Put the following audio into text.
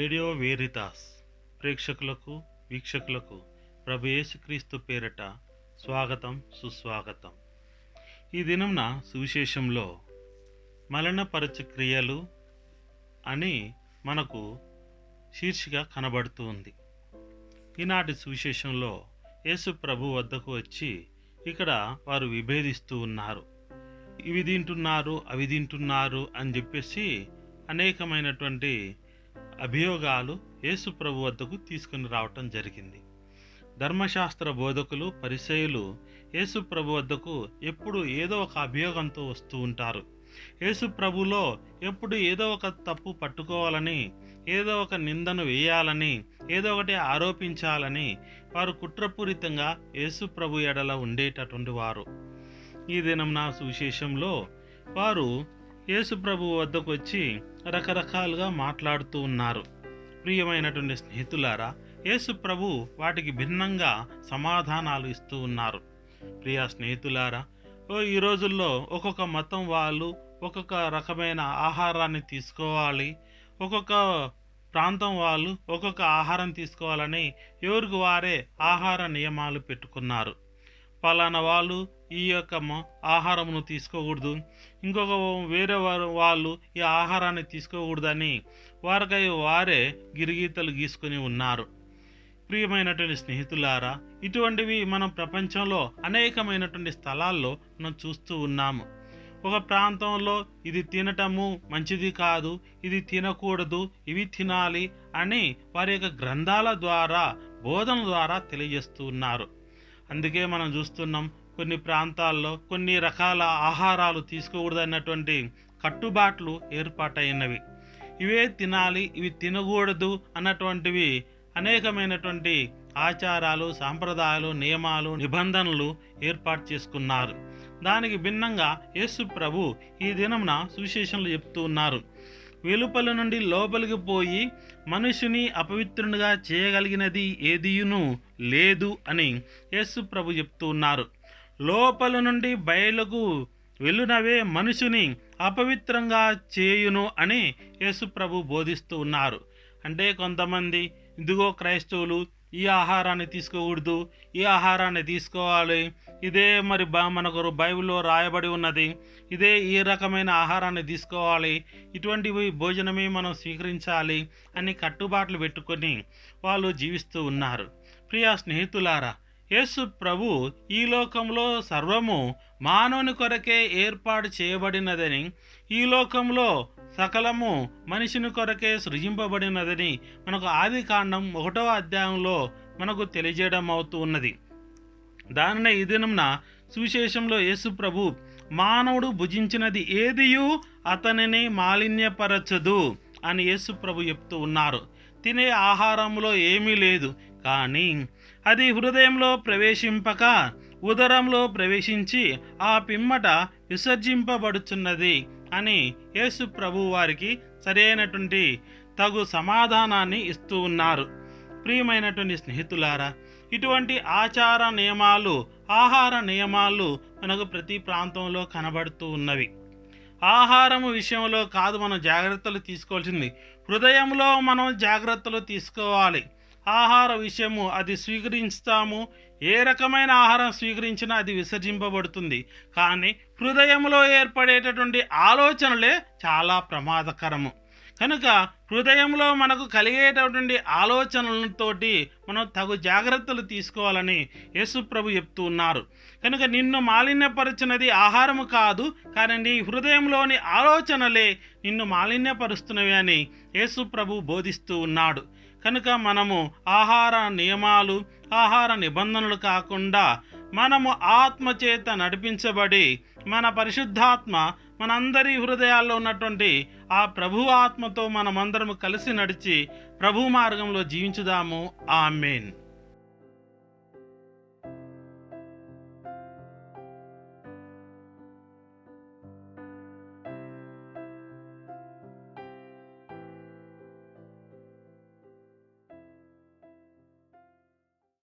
Radio వేరితాస్ ప్రేక్షకులకు వీక్షకులకు ప్రభు యేసుక్రీస్తు పేరట స్వాగతం సుస్వాగతం. ఈ దినంన సువిశేషంలో మలనపరచు క్రియలు అని మనకు శీర్షిక కనబడుతూ ఉంది. ఈనాటి సువిశేషంలో యేసు ప్రభు వద్దకు వచ్చి ఇక్కడ వారు విభేదిస్తూ ఉన్నారు. ఇవి తింటున్నారు అవి తింటున్నారు అని చెప్పేసి అనేకమైనటువంటి అభియోగాలు యేసుప్రభు వద్దకు తీసుకుని రావటం జరిగింది. ధర్మశాస్త్ర బోధకులు పరిచయులు యేసుప్రభు వద్దకు ఎప్పుడు ఏదో ఒక అభియోగంతో వస్తూ ఉంటారు. యేసుప్రభులో ఎప్పుడు ఏదో ఒక తప్పు పట్టుకోవాలని ఏదో ఒక నిందను వేయాలని ఏదో ఒకటి ఆరోపించాలని వారు కుట్రపూరితంగా యేసుప్రభు ఎడల ఉండేటటువంటి వారు. ఈ దినం నా సువిశేషంలో వారు యేసుప్రభు వద్దకు వచ్చి రకరకాలుగా మాట్లాడుతూ ఉన్నారు. ప్రియమైనటువంటి స్నేహితులారా యేసుప్రభు వాటికి భిన్నంగా సమాధానాలు ఇస్తూ ఉన్నారు. ప్రియ స్నేహితులారా ఓ ఈ రోజుల్లో ఒక్కొక్క మతం వాళ్ళు ఒక్కొక్క రకమైన ఆహారాన్ని తీసుకోవాలి ఒక్కొక్క ప్రాంతం వాళ్ళు ఒక్కొక్క ఆహారం తీసుకోవాలని ఎవరికి వారే ఆహార నియమాలు పెట్టుకున్నారు. పలానా వాళ్ళు ఈ యొక్క ఆహారమును తీసుకోకూడదు. ఇంకొక వేరే వారు వాళ్ళు ఈ ఆహారాన్ని తీసుకోకూడదని వారికై వారే గిరిగీతలు గీసుకొని ఉన్నారు. ప్రియమైనటువంటి స్నేహితులారా ఇటువంటివి మనం ప్రపంచంలో అనేకమైనటువంటి స్థలాల్లో మనం చూస్తూ ఉన్నాము. ఒక ప్రాంతంలో ఇది తినటము మంచిది కాదు ఇది తినకూడదు ఇవి తినాలి అని వారి యొక్క గ్రంథాల ద్వారా బోధన ద్వారా తెలియజేస్తూ ఉన్నారు. అందుకే మనం చూస్తున్నాం కొన్ని ప్రాంతాల్లో కొన్ని రకాల ఆహారాలు తీసుకోకూడదన్నటువంటి కట్టుబాట్లు ఏర్పాటైనవి. ఇవే తినాలి ఇవి తినకూడదు అన్నటువంటివి అనేకమైనటువంటి ఆచారాలు సాంప్రదాయాలు నియమాలు నిబంధనలు ఏర్పాటు చేసుకున్నారు. దానికి భిన్నంగా యేసు ప్రభు ఈ దినమున సువిశేషంలో చెప్తూ ఉన్నారు. వెలుపల నుండి లోపలికి పోయి మనుషుని అపవిత్రునిగా చేయగలిగినది ఏదియును లేదు అని యేసు ప్రభు చెప్తూ ఉన్నారు. లోపల నుండి బయలుకు వెళ్ళునవే మనుషుని అపవిత్రంగా చేయును అని యేసు ప్రభు బోధిస్తూ ఉన్నారు. అంటే కొంతమంది ఇదిగో క్రైస్తవులు ఈ ఆహారాన్ని తీసుకోకూడదు ఈ ఆహారాన్ని తీసుకోవాలి ఇదే మరి బా మనకు బైబిల్లో రాయబడి ఉన్నది ఇదే ఈ రకమైన ఆహారాన్ని తీసుకోవాలి ఇటువంటివి భోజనమే మనం స్వీకరించాలి అని కట్టుబాట్లు పెట్టుకొని వాళ్ళు జీవిస్తూ ఉన్నారు. ప్రియా స్నేహితులారా యేసు ప్రభు ఈ లోకంలో సర్వము మానవుని కొరకే ఏర్పాటు చేయబడినదని ఈ లోకంలో సకలము మనిషిని కొరకే సృజింపబడినదని మనకు ఆది కాండం ఒకటవ అధ్యాయంలో మనకు తెలియజేయడం అవుతూ ఉన్నది. దానినే ఈ దినంన సువిశేషంలో యేసు ప్రభు మానవుడు భుజించినది ఏదియు అతనిని మాలిన్యపరచదు అని యేసు ప్రభు చెప్తూ ఉన్నారు. తినే ఆహారంలో ఏమీ లేదు కానీ అది హృదయంలో ప్రవేశింపక ఉదరంలో ప్రవేశించి ఆ పిమ్మట విసర్జింపబడుచున్నది అని యేసు ప్రభు వారికి సరైనటువంటి తగు సమాధానాన్ని ఇస్తూ ఉన్నారు. ప్రియమైనటువంటి స్నేహితులారా ఇటువంటి ఆచార నియమాలు ఆహార నియమాలు మనకు ప్రతి ప్రాంతంలో కనబడుతూ ఉన్నవి. ఆహారం విషయంలో కాదు మనం జాగ్రత్తలు తీసుకోవాల్సింది. హృదయంలో మనం జాగ్రత్తలు తీసుకోవాలి. ఆహార విషయము అది స్వీకరిస్తాము ఏ రకమైన ఆహారం స్వీకరించినా అది విసర్జింపబడుతుంది. కానీ హృదయంలో ఏర్పడేటటువంటి ఆలోచనలే చాలా ప్రమాదకరము. కనుక హృదయంలో మనకు కలిగేటటువంటి ఆలోచనలతోటి మనం తగు జాగ్రత్తలు తీసుకోవాలని యేసుప్రభు చెప్తూ ఉన్నారు. కనుక నిన్ను మాలిన్యపరిచినది ఆహారము కాదు కానీ నీ హృదయంలోని ఆలోచనలే నిన్ను మాలిన్యపరుస్తున్నవి అని యేసుప్రభు బోధిస్తూ ఉన్నాడు. కనుక మనము ఆహార నియమాలు ఆహార నిబంధనలు కాకుండా మనము ఆత్మచేత నడిపించబడి మన పరిశుద్ధాత్మ మనందరి హృదయాల్లో ఉన్నటువంటి ఆ ప్రభు ఆత్మతో మనమందరము కలిసి నడిచి ప్రభు మార్గంలో జీవించుదాము. ఆమెన్.